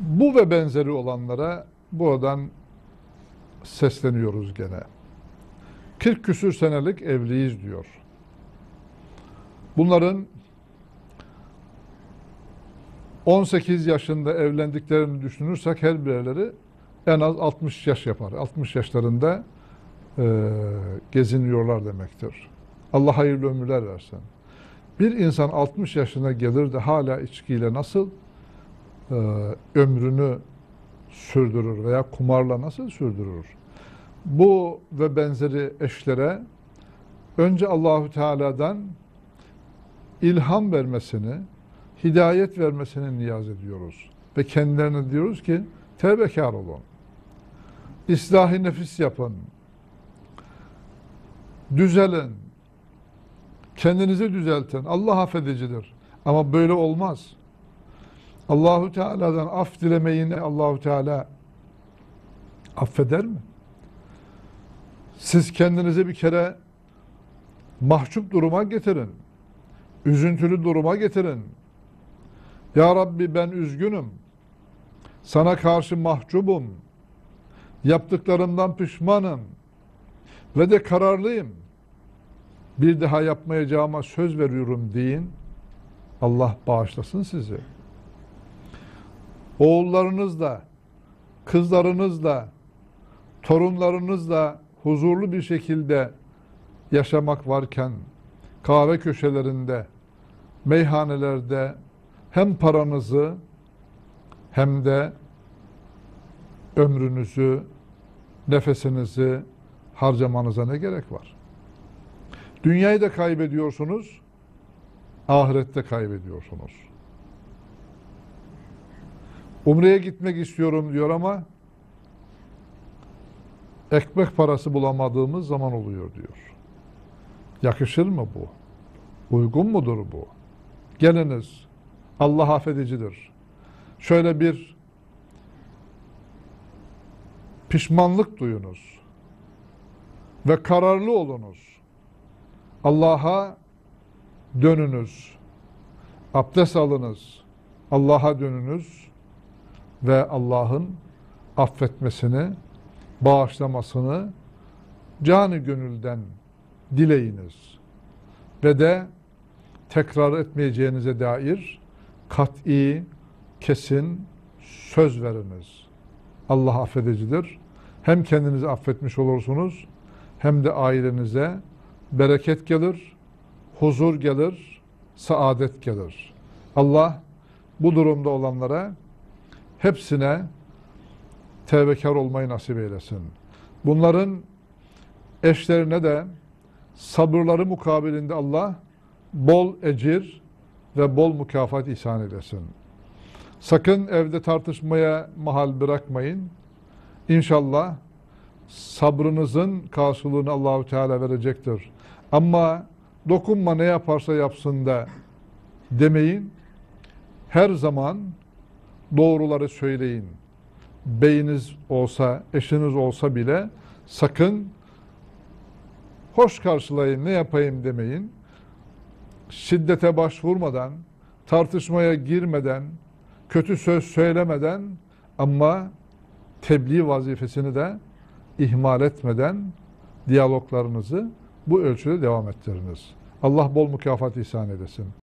Bu ve benzeri olanlara buradan sesleniyoruz gene. 40 küsür senelik evliyiz diyor. Bunların 18 yaşında evlendiklerini düşünürsek her birleri en az 60 yaş yapar. 60 yaşlarında e, geziniyorlar demektir. Allah hayırlı ömürler versin. Bir insan 60 yaşına gelir de hala içkiyle nasıl e, ömrünü sürdürür veya kumarla nasıl sürdürür? Bu ve benzeri eşlere önce Allahü Teala'dan ilham vermesini, hidayet vermesini niyaz ediyoruz. Ve kendilerine diyoruz ki tevbekar olun. İslahi nefis yapın. Düzelin. Kendinizi düzeltin. Allah affedicidir. Ama böyle olmaz. Allahu Teala'dan af dilemeyin Allahu Teala affeder mi? Siz kendinizi bir kere mahcup duruma getirin. Üzüntülü duruma getirin. Ya Rabbi ben üzgünüm. Sana karşı mahcubum. Yaptıklarımdan pişmanım. Ve de kararlıyım. Bir daha yapmayacağıma söz veriyorum deyin. Allah bağışlasın sizi. Oğullarınızla, kızlarınızla, torunlarınızla huzurlu bir şekilde yaşamak varken kahve köşelerinde, meyhanelerde hem paranızı hem de ömrünüzü, nefesinizi harcamanıza ne gerek var? Dünyayı da kaybediyorsunuz, ahirette kaybediyorsunuz. Umre'ye gitmek istiyorum diyor ama ekmek parası bulamadığımız zaman oluyor diyor. Yakışır mı bu? Uygun mudur bu? Geliniz. Allah affedicidir. Şöyle bir pişmanlık duyunuz. Ve kararlı olunuz. Allah'a dönünüz. Abdest alınız. Allah'a dönünüz ve Allah'ın affetmesini, bağışlamasını canı gönülden dileyiniz. Ve de tekrar etmeyeceğinize dair kat'i, kesin söz veriniz. Allah affedicidir. Hem kendinizi affetmiş olursunuz hem de ailenize bereket gelir, huzur gelir, saadet gelir. Allah bu durumda olanlara hepsine tevbekar olmayı nasip eylesin. Bunların eşlerine de sabırları mukabilinde Allah bol ecir ve bol mükafat ihsan eylesin. Sakın evde tartışmaya mahal bırakmayın. İnşallah sabrınızın karşılığını Allahu Teala verecektir. Ama dokunma ne yaparsa yapsın da demeyin. Her zaman doğruları söyleyin. Beyiniz olsa, eşiniz olsa bile sakın hoş karşılayın, ne yapayım demeyin. Şiddete başvurmadan, tartışmaya girmeden, kötü söz söylemeden ama tebliğ vazifesini de ihmal etmeden diyaloglarınızı bu ölçüde devam ettiriniz. Allah bol mükafat ihsan edesin.